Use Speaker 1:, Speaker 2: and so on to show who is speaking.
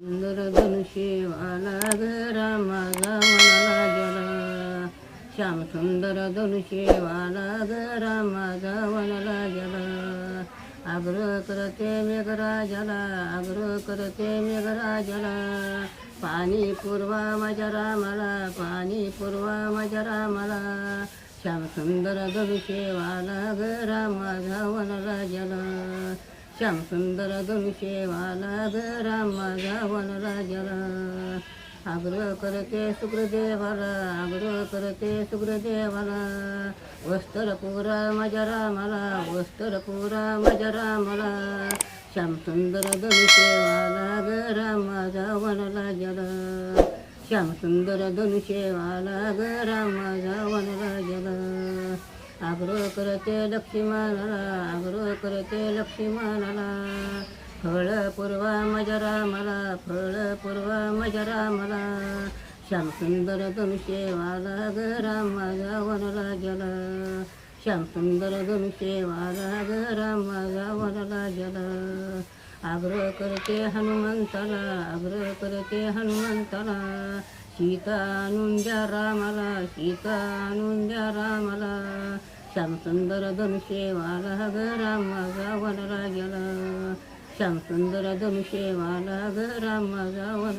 Speaker 1: सुंदर धनुष्यवाला ग रामाचा वनाला श्याम सुंदर धनुष्यवाला ग रामाचा वनाला गेला आग्रह करते मेघराजाला आग्रह करते मेघराजाला पाणी पूर्वा माझ्या रामाला पाणी पूर्वा माझ्या रामाला. श्याम सुंदर धनुष्यवाला ग रामाचा वनाला श्याम सुंदर धनुष्यवाला ग रामाचा वनला गेला आग्रह करते सुग्रदेवाला आग्रह करते सुग्रदेवाला वस्त्र पुरा माझ्या रामाला वस्त्र पुरा माझ्या रामाला श्याम सुंदर धनुष्यवाला ग रामाचा वनला गेला श्याम सुंदर धनुष्यवाला ग रामाचा वनला गेला करते लक्ष्मणाला आग्रह करते लक्ष्मणाला. फळ पूर्वा माझ्या रामाला फळ पूर्वा माझ्या रामाला. श्याम सुंदर धनुष्यवाला ग रामाचा वनला गेला श्यामसुंदर सुंदर धनुष्यवाला ग रामाचा वनला गेला आग्रह करते हनुमंताला आग्रह करते हनुमंताला. सीता आणून द्या रामाला सीता आणून द्या रामाला. श्यामसुंदर धनुष्यवाला ग रामाचा वनला गेला श्यामसुंदर धनुष्यवाला ग रामाचा वन